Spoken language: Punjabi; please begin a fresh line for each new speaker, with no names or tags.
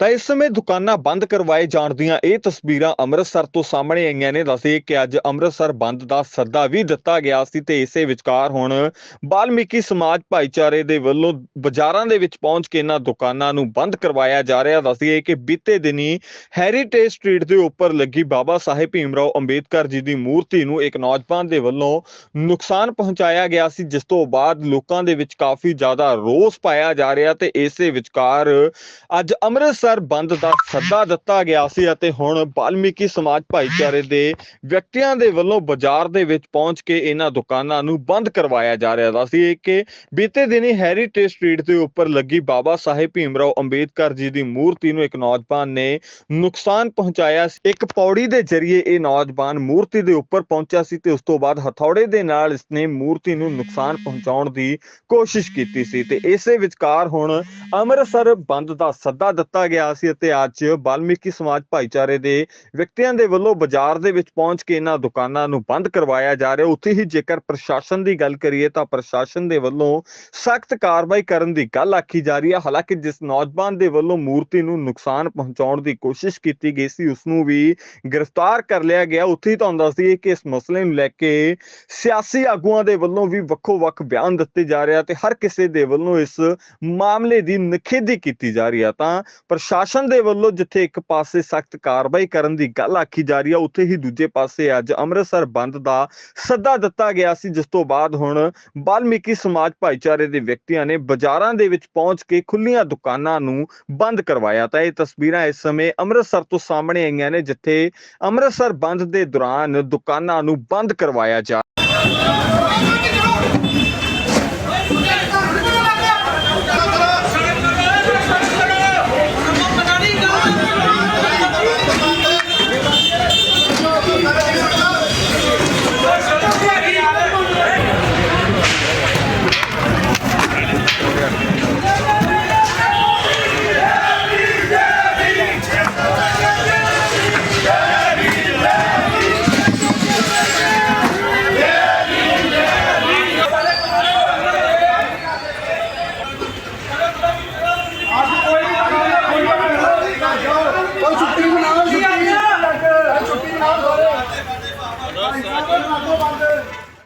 ਤਾਂ ਇਸ ਸਮੇਂ ਦੁਕਾਨਾਂ ਬੰਦ ਕਰਵਾਏ ਜਾਣ ਦੀਆਂ ਇਹ ਤਸਵੀਰਾਂ ਅੰਮ੍ਰਿਤਸਰ ਤੋਂ ਸਾਹਮਣੇ ਆਈਆਂ ਨੇ। ਦੱਸੇ ਕਿ ਅੱਜ ਅੰਮ੍ਰਿਤਸਰ ਬੰਦ ਦਾ ਸੱਦਾ ਵੀ ਦਿੱਤਾ ਗਿਆ ਸੀ ਤੇ ਇਸੇ ਵਿਚਕਾਰ ਹੁਣ ਬਾਲਮੀਕੀ ਸਮਾਜ ਭਾਈਚਾਰੇ ਦੇ ਵੱਲੋਂ ਬਾਜ਼ਾਰਾਂ ਦੇ ਵਿੱਚ ਪਹੁੰਚ ਕੇ ਇਹਨਾਂ ਦੁਕਾਨਾਂ ਨੂੰ ਬੰਦ ਕਰਵਾਇਆ ਜਾ ਰਿਹਾ। ਦੱਸੀਏ ਕਿ ਬੀਤੇ ਦਿਨੀ ਹੈਰੀਟੇਜ ਸਟਰੀਟ ਦੇ ਉੱਪਰ ਲੱਗੀ ਬਾਬਾ ਸਾਹਿਬ ਭੀਮਰਾਓ ਅੰਬੇਦਕਰ ਜੀ ਦੀ ਮੂਰਤੀ ਨੂੰ ਇੱਕ ਨੌਜਵਾਨ ਦੇ ਵੱਲੋਂ ਨੁਕਸਾਨ ਪਹੁੰਚਾਇਆ ਗਿਆ ਸੀ, ਜਿਸ ਤੋਂ ਬਾਅਦ ਲੋਕਾਂ ਦੇ ਵਿੱਚ ਕਾਫੀ ਜ਼ਿਆਦਾ ਰੋਸ ਪਾਇਆ ਜਾ ਰਿਹਾ ਤੇ ਇਸੇ ਵਿਚਕਾਰ ਅੱਜ ਅੰਮ੍ਰਿਤਸਰ ਬੰਦ ਦਾ ਸੱਦਾ ਦਿੱਤਾ ਗਿਆ ਸੀ ਅਤੇ ਹੁਣ ਬਾਲਮੀਕੀ ਸਮਾਜ ਭਾਈਚਾਰੇ ਦੇ ਵਿਅਕਤੀਆਂ ਦੇ ਵੱਲੋਂ ਬਾਜ਼ਾਰ ਦੇ ਵਿੱਚ ਪਹੁੰਚ ਕੇ ਇਹਨਾਂ ਦੁਕਾਨਾਂ ਨੂੰ ਬੰਦ ਕਰਵਾਇਆ ਜਾ ਰਿਹਾ ਸੀ ਕਿ ਬੀਤੇ ਦਿਨੀ ਹੈਰੀਟੇਜ ਸਟਰੀਟ ਦੇ ਉੱਪਰ ਲੱਗੀ ਬਾਬਾ ਸਾਹਿਬ ਭੀਮਰਾਓ ਅੰਬੇਦਕਰ ਜੀ ਦੀ ਮੂਰਤੀ ਨੂੰ ਇੱਕ ਨੌਜਵਾਨ ਨੇ ਨੁਕਸਾਨ ਪਹੁੰਚਾਇਆ ਇੱਕ ਪੌੜੀ ਦੇ ਜ਼ਰੀਏ ਇਹ ਨੌਜਵਾਨ ਮੂਰਤੀ ਦੇ ਉੱਪਰ ਪਹੁੰਚਿਆ ਸੀ ਤੇ ਉਸ ਤੋਂ ਬਾਅਦ ਹਥੌੜੇ ਦੇ ਨਾਲ ਇਸਨੇ ਮੂਰਤੀ ਨੂੰ ਨੁਕਸਾਨ ਪਹੁੰਚਾਉਣ ਦੀ ਕੋਸ਼ਿਸ਼ ਕੀਤੀ ਸੀ। ਤੇ ਇਸੇ ਵਿਚਕਾਰ ਹੁਣ ਅੰਮ੍ਰਿਤਸਰ ਬੰਦ ਦਾ ਸੱਦਾ ਦਿੱਤਾ ਗਿਆ ਸੀ ਅਤੇ ਅੱਜ ਬਾਲਮੀਕੀ ਸਮਾਜ ਭਾਈਚਾਰੇ ਦੇ ਵਿਅਕਤੀਆਂ ਦੇ ਵੱਲੋਂ ਬਾਜ਼ਾਰ ਦੇ ਵਿੱਚ ਪਹੁੰਚ ਕੇ ਇਹਨਾਂ ਦੁਕਾਨਾਂ ਨੂੰ ਬੰਦ ਕਰਵਾਇਆ ਜਾ ਰਿਹਾ। ਉੱਥੇ ਹੀ ਜੇਕਰ ਪ੍ਰਸ਼ਾਸਨ ਦੀ ਗੱਲ ਕਰੀਏ ਤਾਂ ਪ੍ਰਸ਼ਾਸਨ ਦੇ ਵੱਲੋਂ ਸਖਤ ਕਾਰਵਾਈ ਕਰਨ ਦੀ ਗੱਲ ਆਖੀ ਜਾ ਰਹੀ ਹੈ। ਹਾਲਾਂਕਿ ਜਿਸ ਨੌਜਵਾਨ ਦੇ ਵੱਲੋਂ ਮੂਰਤੀ ਨੂੰ ਨੁਕਸਾਨ ਪਹੁੰਚਾਉਣ ਦੀ ਕੋਸ਼ਿਸ਼ ਕੀਤੀ ਗਈ ਸੀ, ਉਸ ਨੂੰ ਵੀ ਗ੍ਰਿਫਤਾਰ ਕਰ ਲਿਆ ਗਿਆ। ਉੱਥੇ ਹੀ ਤੁਹਾਨੂੰ ਦੱਸ ਦਈਏ ਕਿ ਇਸ ਮਸਲੇ ਨੂੰ ਲੈ ਕੇ ਸਿਆਸੀ ਆਗੂਆਂ ਦੇ ਵੱਲੋਂ ਵੀ ਵੱਖੋ-ਵੱਖ ਬਿਆਨ ਦਿੱਤੇ ਜਾ ਰਿਹਾ ਤੇ ਹਰ ਕਿਸੇ ਦੇ ਵੱਲੋਂ ਇਸ ਮਾਮਲੇ ਦੀ ਨਿਖੇਧੀ ਕੀਤੀ ਜਾ ਰਹੀ ਹੈ ਤਾਂ ਸ਼ਾਸਨ ਦੇ ਵੱਲੋਂ ਜਿੱਥੇ ਇੱਕ ਪਾਸੇ ਸਖਤ ਕਾਰਵਾਈ ਕਰਨ ਦੀ ਗੱਲ ਆਖੀ ਜਾ ਰਹੀ ਹੈ ਉੱਥੇ ਹੀ ਦੂਜੇ ਪਾਸੇ ਅੱਜ ਅੰਮ੍ਰਿਤਸਰ ਬੰਦ ਦਾ ਸੱਦਾ ਦਿੱਤਾ ਗਿਆ ਸੀ, ਜਿਸ ਤੋਂ ਬਾਅਦ ਹੁਣ ਬਾਲਮੀਕੀ ਸਮਾਜ ਭਾਈਚਾਰੇ ਦੇ ਵਿਅਕਤੀਆਂ ਨੇ ਬਾਜ਼ਾਰਾਂ ਦੇ ਵਿੱਚ ਪਹੁੰਚ ਕੇ ਖੁੱਲੀਆਂ ਦੁਕਾਨਾਂ ਨੂੰ ਬੰਦ ਕਰਵਾਇਆ। ਤਾਂ ਇਹ ਤਸਵੀਰਾਂ ਇਸ ਸਮੇਂ ਅੰਮ੍ਰਿਤਸਰ ਤੋਂ ਸਾਹਮਣੇ ਆਈਆਂ ਨੇ, ਜਿੱਥੇ ਅੰਮ੍ਰਿਤਸਰ ਬੰਦ ਦੇ ਦੌਰਾਨ ਦੁਕਾਨਾਂ ਨੂੰ ਬੰਦ ਕਰਵਾਇਆ ਜਾ